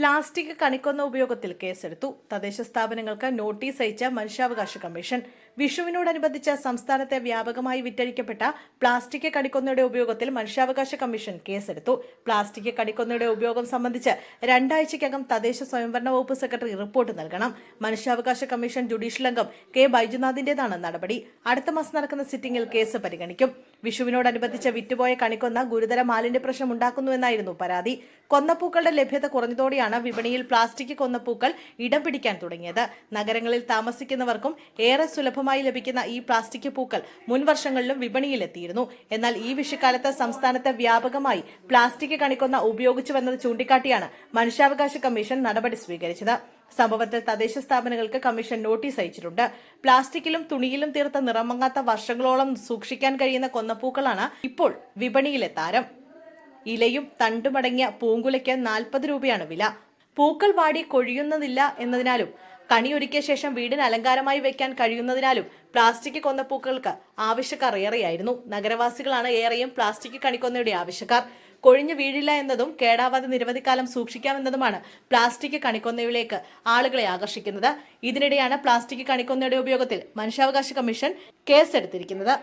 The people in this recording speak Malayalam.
പ്ലാസ്റ്റിക് കണിക്കൊന്ന ഉപയോഗത്തിൽ കേസെടുത്തു. തദ്ദേശ സ്ഥാപനങ്ങൾക്ക് നോട്ടീസ് അയച്ച മനുഷ്യാവകാശ കമ്മീഷൻ. വിഷുവിനോടനുബന്ധിച്ച് സംസ്ഥാനത്തെ വ്യാപകമായി വിറ്റഴിക്കപ്പെട്ട പ്ലാസ്റ്റിക് കണിക്കൊന്നയുടെ ഉപയോഗത്തിൽ മനുഷ്യാവകാശ കമ്മീഷൻ കേസെടുത്തു. പ്ലാസ്റ്റിക് കണിക്കൊന്നയുടെ ഉപയോഗം സംബന്ധിച്ച് രണ്ടാഴ്ചയ്ക്കകം തദ്ദേശ സ്വയംഭരണ വകുപ്പ് സെക്രട്ടറി റിപ്പോർട്ട് നൽകണം. മനുഷ്യാവകാശ കമ്മീഷൻ ജുഡീഷ്യൽ അംഗം കെ ബൈജുനാഥിന്റേതാണ് നടപടി. അടുത്ത മാസം നടക്കുന്ന സിറ്റിംഗിൽ കേസ് പരിഗണിക്കും. വിഷുവിനോടനുബന്ധിച്ച് വിറ്റുപോയ കണിക്കൊന്ന ഗുരുതര മാലിന്യ പ്രശ്നം ഉണ്ടാക്കുന്നുവെന്നായിരുന്നു പരാതി. കൊന്നപ്പൂക്കളുടെ ലഭ്യത കുറഞ്ഞതോടെയാണ് വിപണിയിൽ പ്ലാസ്റ്റിക് കൊന്നപ്പൂക്കൾ ഇടം പിടിക്കാൻ തുടങ്ങിയത്. നഗരങ്ങളിൽ താമസിക്കുന്നവർക്കും ഏറെ സുലഭമായി ലഭിക്കുന്ന ഈ പ്ലാസ്റ്റിക് പൂക്കൾ മുൻ വർഷങ്ങളിലും വിപണിയിലെത്തിയിരുന്നു. എന്നാൽ ഈ വിഷുക്കാലത്ത് സംസ്ഥാനത്ത് വ്യാപകമായി പ്ലാസ്റ്റിക് കണിക്കൊന്ന ഉപയോഗിച്ചുവെന്നത് ചൂണ്ടിക്കാട്ടിയാണ് മനുഷ്യാവകാശ കമ്മീഷൻ നടപടി സ്വീകരിച്ചത്. സംഭവത്തിൽ തദ്ദേശ സ്ഥാപനങ്ങൾക്ക് കമ്മീഷൻ നോട്ടീസ് അയച്ചിട്ടുണ്ട്. പ്ലാസ്റ്റിക്കിലും തുണിയിലും തീർത്ത നിറമങ്ങാത്ത വർഷങ്ങളോളം സൂക്ഷിക്കാൻ കഴിയുന്ന കൊന്നപ്പൂക്കളാണ് ഇപ്പോൾ വിപണിയിലെ താരം. ഇലയും തണ്ടുമടങ്ങിയ പൂങ്കുലയ്ക്ക് നാൽപ്പത് രൂപയാണ് വില. പൂക്കൾ വാടി കൊഴിയുന്നതില്ല എന്നതിനാലും കണിയൊരുക്കിയ ശേഷം വീടിന് അലങ്കാരമായി വെക്കാൻ കഴിയുന്നതിനാലും പ്ലാസ്റ്റിക് കൊന്നപ്പൂക്കൾക്ക് ആവശ്യക്കാർ ഏറെയായിരുന്നു. നഗരവാസികളാണ് ഏറെയും പ്ലാസ്റ്റിക് കണിക്കൊന്നയുടെ ആവശ്യക്കാർ. കൊഴിഞ്ഞു വീഴില്ല എന്നതും കേടാവാതെ നിരവധി കാലം സൂക്ഷിക്കാമെന്നതുമാണ് പ്ലാസ്റ്റിക് കണിക്കൊന്നയിലേക്ക് ആളുകളെ ആകർഷിക്കുന്നത്. ഇതിനിടെയാണ് പ്ലാസ്റ്റിക് കണിക്കൊന്നയുടെ ഉപയോഗത്തിൽ മനുഷ്യാവകാശ കമ്മീഷൻ കേസെടുത്തിരിക്കുന്നത്.